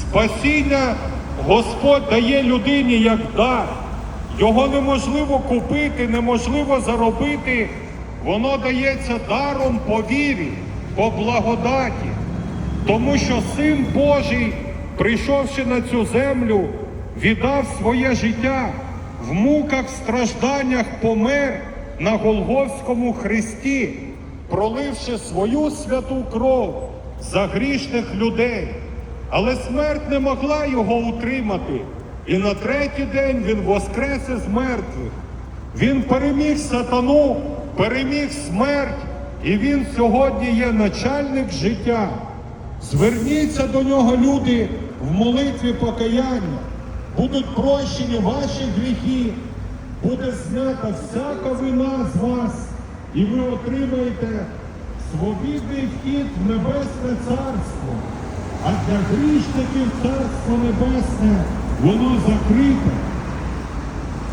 Спасіння Господь дає людині як дар. Його неможливо купити, неможливо заробити. Воно дається даром по вірі, по благодаті. Тому що Син Божий, прийшовши на цю землю, віддав своє життя в муках, стражданнях помер на Голгофському хресті, проливши свою святу кров за грішних людей. Але смерть не могла його утримати. І на третій день він воскрес із мертвих. Він переміг сатану, переміг смерть, і він сьогодні є начальник життя. Зверніться до нього, люди, в молитві покаяння. Будуть прощені ваші гріхи, буде знята всяка вина з вас, і ви отримаєте свобідний вхід в небесне царство. Для грішників царство небесне воно закрите.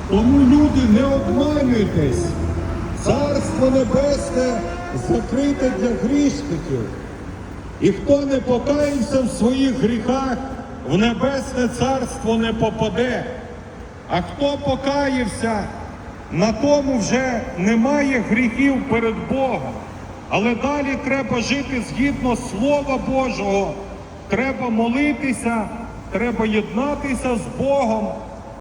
Тому люди не обманюйтесь. Царство небесне закрите для грішників. І хто не покаявся в своїх гріхах, в небесне царство не попаде. А хто покаявся, на тому вже немає гріхів перед Богом. Але далі треба жити згідно Слова Божого. Треба молитися, треба єднатися з Богом,